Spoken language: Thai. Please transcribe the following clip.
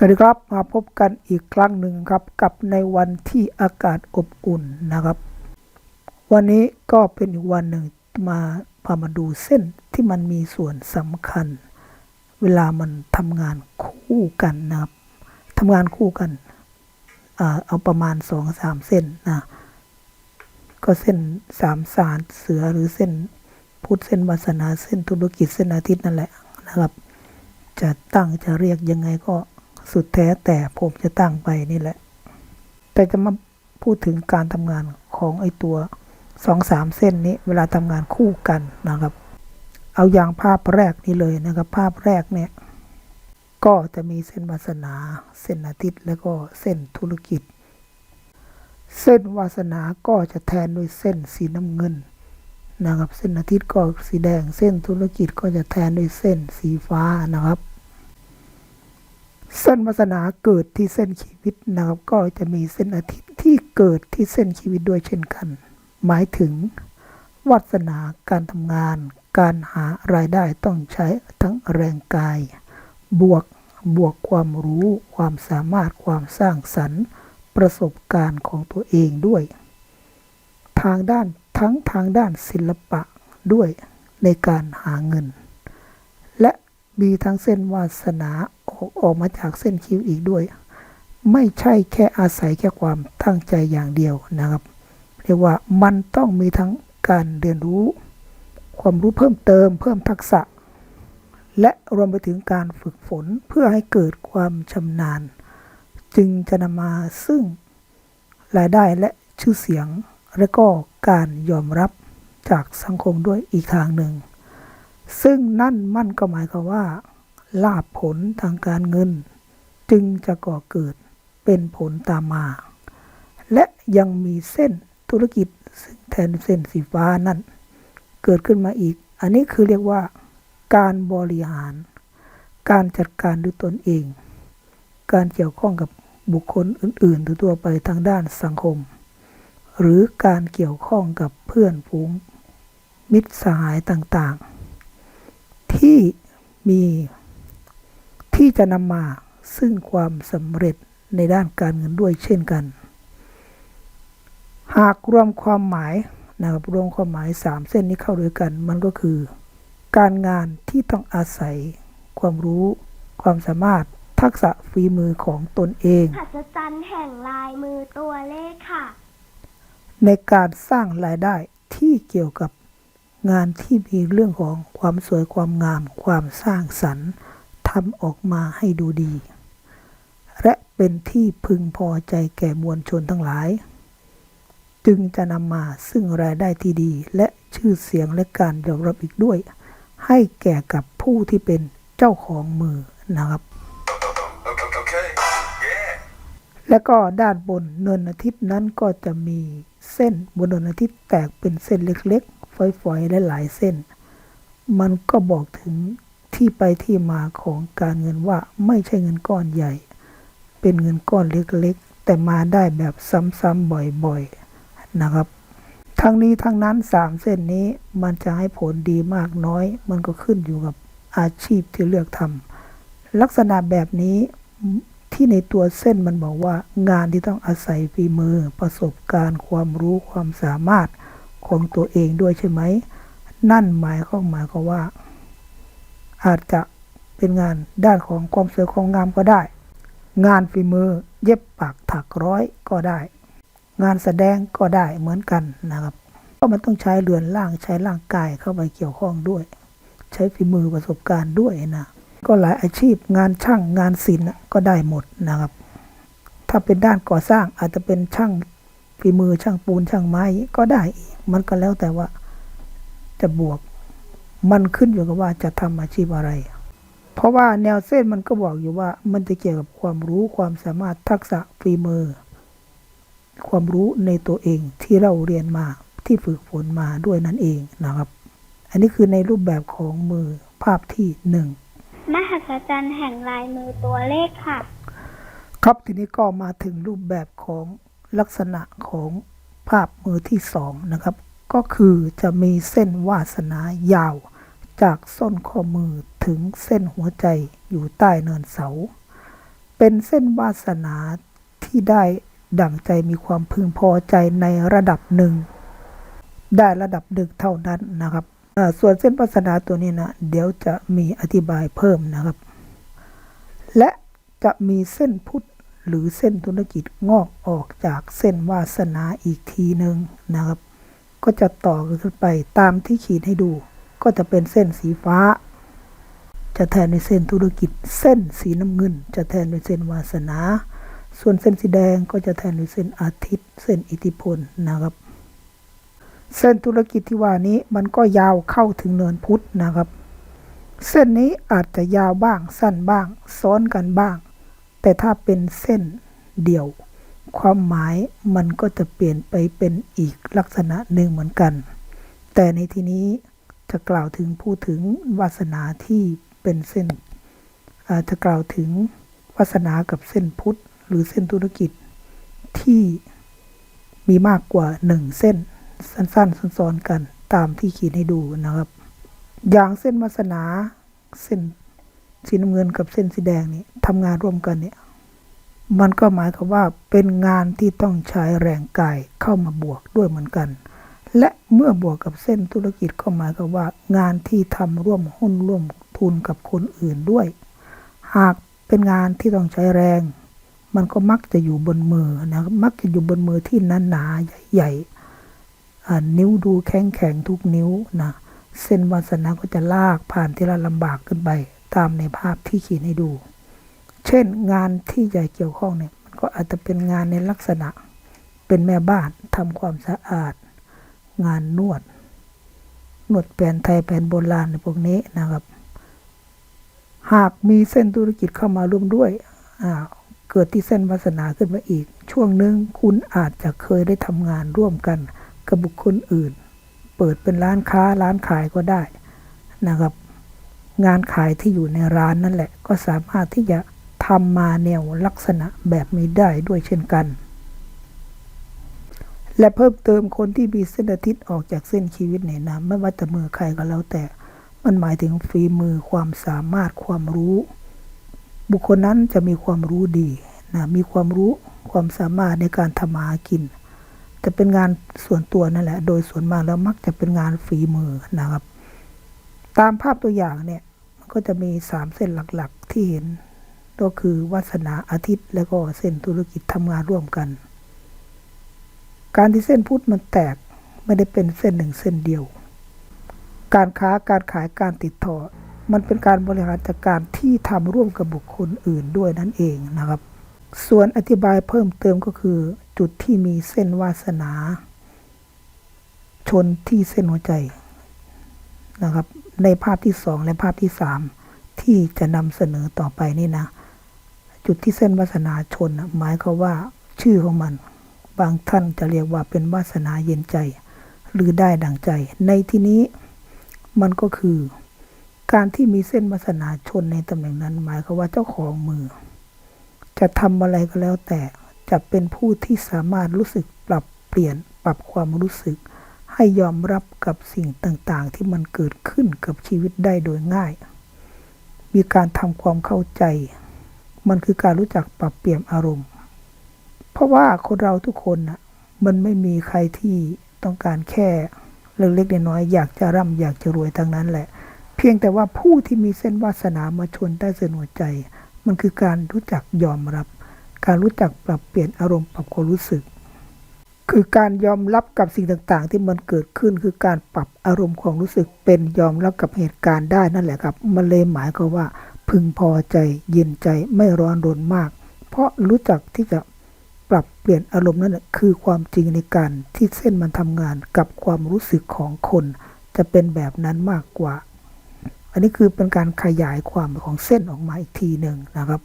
สวัสดีครับมาพบกันอีกครั้งหนึ่งครับกับในวันที่อากาศอบอุ่นนะครับ วันนี้ก็เป็นอีกวันหนึ่งมาพามาดูเส้นที่มันมีส่วนสำคัญ เวลามันทำงานคู่กันนะครับทำงานคู่กันอเอาประมาณสองสามเส้นนะก็เส้นสามสารเสือหรือเส้นพุทธเส้นวาสนาเส้นธุรกิจเส้นอาทิตย์นั่นแหละนะครับ จะตั้งจะเรียกยังไงก็ สุดแท้แต่ผมจะตั้งไปนี่แหละ แต่จะมาพูดถึงการทำงานของไอตัวสองสามเส้นนี้เวลาทำงานคู่กันนะครับ เอาอย่างภาพแรกนี้เลยนะครับ ภาพแรกเนี่ยก็จะมีเส้นวาสนา เส้นอาทิตย์แล้วก็เส้นธุรกิจ เส้นวาสนาก็จะแทนด้วยเส้นสีน้ำเงินนะครับ เส้นอาทิตย์ก็สีแดง เส้นธุรกิจก็จะแทนด้วยเส้นสีฟ้านะครับ เส้นวาสนาเกิดที่เส้นชีวิตนะครับ ก็จะมีเส้นอาทิตย์ที่เกิดที่เส้นชีวิตด้วยเช่นกัน หมายถึงวาสนาการทำงาน การหารายได้ต้องใช้ทั้งแรงกาย บวกบวกความรู้ ความสามารถความสร้างสรรค์ ประสบการณ์ของตัวเองด้วย ทางด้านทั้งทางด้านศิลปะด้วยในการหาเงิน และมีทั้งเส้นวาสนา ออกออกมาจากเส้นคิ้วอีกด้วย ไม่ใช่แค่อาศัยแค่ความตั้งใจอย่างเดียวนะครับ เรียกว่ามันต้องมีทั้งการเรียนรู้ ความรู้เพิ่มเติม เพิ่มทักษะ และรวมไปถึงการฝึกฝนเพื่อให้เกิดความชำนาญ จึงจะนำมาซึ่งรายได้และชื่อเสียงและก็การยอมรับจากสังคมด้วยอีกทางหนึ่ง ซึ่งนั่นมั่นก็หมายความว่า ลาภผลทางการเงิน จึงจะก่อเกิดเป็นผลตามมา และยังมีเส้นธุรกิจซึ่งแทนเส้นสีฟ้านั่น เกิดขึ้นมาอีก อันนี้คือเรียกว่า การบริหาร การจัดการด้วยตนเอง การเกี่ยวข้องกับบุคคลอื่นๆทั่วไปทางด้านสังคม หรือการเกี่ยวข้องกับเพื่อนฝูงมิตรสหายต่างๆ ที่มี ที่จะนำมาซึ่งความสำเร็จในด้านการเงินด้วยเช่นกัน หากรวมความหมายนะครับรวมความหมายสามเส้นนี้เข้าด้วยกัน มันก็คือ การงานที่ต้องอาศัย ความรู้ ความสามารถ ทักษะฝีมือของตนเองหัศจรรย์แห่งลายมือตัวเลขค่ะ ในการสร้างรายได้ที่เกี่ยวกับงานที่มีเรื่องของความสวยความงาม ความสร้างสรรค์ทำออกมาให้ดูดี และเป็นที่พึงพอใจแก่มวลชนทั้งหลาย จึงจะนำมาซึ่งรายได้ที่ดี และชื่อเสียงและการยอมรับอีกด้วย ให้แก่กับผู้ที่เป็นเจ้าของมือนะครับ Okay. Yeah. และก็ด้านบนเนินอาทิตย์นั้นก็จะมีเส้นบนเนินอาทิตย์แตกเป็นเส้นเล็กๆ ฝอยๆ และหลายเส้น มันก็บอกถึง ที่ไปที่มาของการเงินว่าไม่ใช่เงินก้อนใหญ่ เป็นเงินก้อนเล็กๆ แต่มาได้แบบซ้ำๆบ่อยๆนะครับ ทั้งนี้ทั้งนั้นสามเส้นนี้มันจะให้ผลดีมากน้อย มันก็ขึ้นอยู่กับอาชีพที่เลือกทำลักษณะแบบนี้ที่ในตัวเส้นมันบอกว่างานที่ต้องอาศัยฝีมือประสบการณ์ความรู้ความสามารถของตัวเองด้วยใช่ไหม นั่นหมายข้อหมายก็ว่า อาจจะเป็นงานด้านของความสวยความงามก็ได้ งานฝีมือเย็บปักถักร้อยก็ได้ งานแสดงก็ได้เหมือนกันนะครับเพราะมันต้องใช้เรือนร่างใช้ร่างกายเข้าไปเกี่ยวข้องด้วย ใช้ฝีมือประสบการณ์ด้วยนะก็หลายอาชีพงานช่างงานศิลป์ก็ได้หมดนะครับ ถ้าเป็นด้านก่อสร้างอาจจะเป็นช่างฝีมือช่างปูนช่างไม้ก็ได้อีกมันก็แล้วแต่ว่าจะบวก มันขึ้นอยู่กับว่าจะทำอาชีพอะไร เพราะว่าแนวเส้นมันก็บอกอยู่ว่ามันจะเกี่ยวกับความรู้ความสามารถทักษะฝีมือ ความรู้ในตัวเองที่เราเรียนมาที่ฝึกฝนมาด้วยนั่นเองนะครับ อันนี้คือในรูปแบบของมือภาพที่หนึ่งมหัศจรรย์แห่งลายมือตัวเลขค่ะ ครับทีนี้ก็มาถึงรูปแบบของลักษณะของภาพมือที่สองนะครับ ก็คือจะมีเส้นวาสนายาว จากส้นข้อมือถึงเส้นหัวใจอยู่ใต้เนินเสา เป็นเส้นวาสนาที่ได้ดั่งใจมีความพึงพอใจในระดับหนึ่ง ได้ระดับดึกเท่านั้นนะครับ ส่วนเส้นวาสนาตัวนี้นะเดี๋ยวจะมีอธิบายเพิ่มนะครับ และจะมีเส้นพุทธหรือเส้นธุรกิจงอกออกจากเส้นวาสนาอีกทีหนึ่งนะครับ ก็จะต่อขึ้นไปตามที่ขีดให้ดู ก็จะเป็นเส้นสีฟ้า จะแทนด้วยเส้นธุรกิจ เส้นสีน้ำเงิน จะแทนด้วยเส้นวาสนา ส่วนเส้นสีแดงก็จะแทนด้วยเส้นอาทิตย์ เส้นอิทธิพลนะครับ เส้นธุรกิจที่ว่านี้มันก็ยาวเข้าถึงเนินพุทธนะครับ เส้นนี้อาจจะยาวบ้างสั้นบ้าง ซ้อนกันบ้าง แต่ถ้าเป็นเส้นเดี่ยว ความหมายมันก็จะเปลี่ยนไปเป็นอีกลักษณะหนึ่งเหมือนกัน แต่ในที่นี้จะกล่าวถึงพูดถึงวาสนาที่เป็นเส้นจจะกล่าวถึงวาสนากับเส้นพุทธหรือเส้นธุรกิจที่มีมากกว่าหนึ่งเส้นสั้นๆซ้อนๆกันตามที่ขีดให้ดูนะครับ อย่างเส้นวาสนาเส้นสีน้ำเงินกับเส้นสีแดงนี่ทำงานร่วมกันเนี่ย มันก็หมายความว่าเป็นงานที่ต้องใช้แรงกายเข้ามาบวกด้วยเหมือนกัน และเมื่อบวกกับเส้นธุรกิจก็หมายความว่า งานที่ทำร่วมหุ้นร่วมทุนกับคนอื่นด้วย หากเป็นงานที่ต้องใช้แรง มันก็มักจะอยู่บนมือนะมักจะอยู่บนมือที่หนาๆใหญ่ๆนิ้วดูแข็งแข็งๆทุกนิ้วนะเส้นวาสนาก็จะลากผ่านที่ละลำบากขึ้นไป ตามในภาพที่ขีดให้ดู เช่นงานที่ใหญ่เกี่ยวข้องเนี่ยมันก็อาจจะเป็นงานในลักษณะ เป็นแม่บ้านทำความสะอาด งานนวด นวดแผนไทยแผนโบราณในพวกนี้นะครับ หากมีเส้นธุรกิจเข้ามาร่วมด้วยเกิดที่เส้นวาสนาขึ้นมาอีก ช่วงหนึ่งคุณอาจจะเคยได้ทำงานร่วมกันกับบุคคลอื่น เปิดเป็นร้านค้าร้านขายก็ได้นะครับ งานขายที่อยู่ในร้านนั่นแหละ ก็สามารถที่จะ ทำมาแนวลักษณะแบบนี้ได้ด้วยเช่นกัน และเพิ่มเติมคนที่มีเส้นอาทิตย์ออกจากเส้นชีวิตเนี่ยนะไม่ว่าจะมือใครก็แล้วแต่ มันหมายถึงฝีมือความสามารถความรู้ บุคคลนั้นจะมีความรู้ดีนะมีความรู้ความสามารถในการทำมาหากิน จะเป็นงานส่วนตัวนั่นแหละ โดยส่วนมากแล้วมักจะเป็นงานฝีมือนะครับ ตามภาพตัวอย่างเนี่ย มันก็จะมีสามเส้นหลักๆที่เห็น ก็คือวาสนาอาทิตย์ แล้วก็เส้นธุรกิจทำงานร่วมกัน การที่เส้นพุทธมันแตกไม่ได้เป็นเส้นหนึ่งเส้นเดียว การค้าการขายการติดต่อ มันเป็นการบริหารจัดการที่ทำร่วมกับบุคคลอื่นด้วยนั่นเองนะครับ ส่วนอธิบายเพิ่มเติมก็คือ จุดที่มีเส้นวาสนา ชนที่เส้นหัวใจนะครับในภาพที่สองและภาพที่สามที่จะนำเสนอต่อไปนี่นะ จุดที่เส้นวาสนาชนหมายควาว่าชื่อของมัน บางท่านจะเรียกว่าเป็นวาสนาเย็นใจ หรือได้ดังใจ ในที่นี้มันก็คือ การที่มีเส้นวาสนาชนในตำแหน่งนั้น หมายควาว่าเจ้าของมือ จะทำอะไรก็แล้วแต่จะเป็นผู้ที่สามารถรู้สึกปรับเปลี่ยนปรับความรู้สึก ให้ยอมรับกับสิ่งต่างๆ ที่มันเกิดขึ้นกับชีวิตได้โดยง่าย มีการทำความเข้าใจ มันคือการรู้จักปรับเปลี่ยนอารมณ์ เพราะว่าคนเราทุกคนน่ะมันไม่มีใครที่ต้องการแค่เล็กๆน้อยๆอยากจะร่ำอยากจะรวยทั้งนั้นแหละ เพียงแต่ว่าผู้ที่มีเส้นวาสนามาชนใต้เส้นหัวใจ มันคือการรู้จักยอมรับ การรู้จักปรับเปลี่ยนอารมณ์ปรับความรู้สึก คือการยอมรับกับสิ่งต่างๆ ที่มันเกิดขึ้นคือการปรับอารมณ์ความรู้สึกเป็นยอมรับกับเหตุการณ์ได้นั่นแหละครับ มันเลยหมายความว่า พึงพอใจเย็นใจไม่ร้อนรนมาก เพราะรู้จักที่จะปรับเปลี่ยนอารมณ์นั่นคือความจริงในการที่เส้นมันทำงานกับความรู้สึกของคน จะเป็นแบบนั้นมากกว่า อันนี้คือเป็นการขยายความของเส้นออกมาอีกทีหนึ่งนะครับ